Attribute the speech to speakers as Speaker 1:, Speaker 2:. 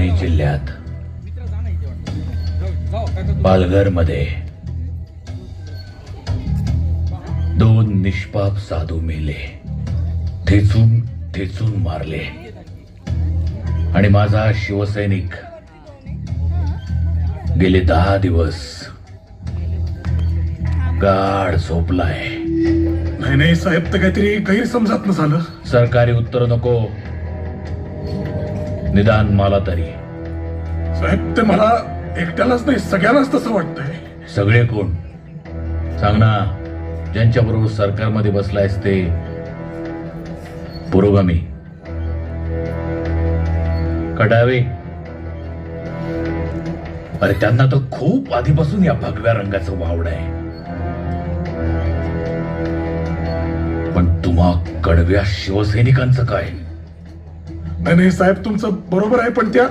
Speaker 1: ठाणे जिल्ह्यात पालघरमध्ये दोन निष्पाप साधू मेले ठेचून ठेचून मारले. आणि माझा शिवसैनिक गेले दहा दिवस गाढ झोपलाय.
Speaker 2: नाही नाही साहेब तर काहीतरी गैरसमजात न झालं.
Speaker 1: सरकारी उत्तर नको. निदान मला तरी.
Speaker 2: साहेब ते मला एकट्यालाच नाही सगळ्यांनाच तसं वाटतंय.
Speaker 1: सगळे कोण? सांग ना ज्यांच्या बरोबर सरकारमध्ये बसलायस ते पुरोगामी. कडावे अरे त्यांना तर खूप आधीपासून या भगव्या रंगाचं वावड आहे. पण तुम्हा कडव्या शिवसैनिकांचं काय?
Speaker 2: नाही नाही साहेब तुमचं बरोबर आहे पण त्या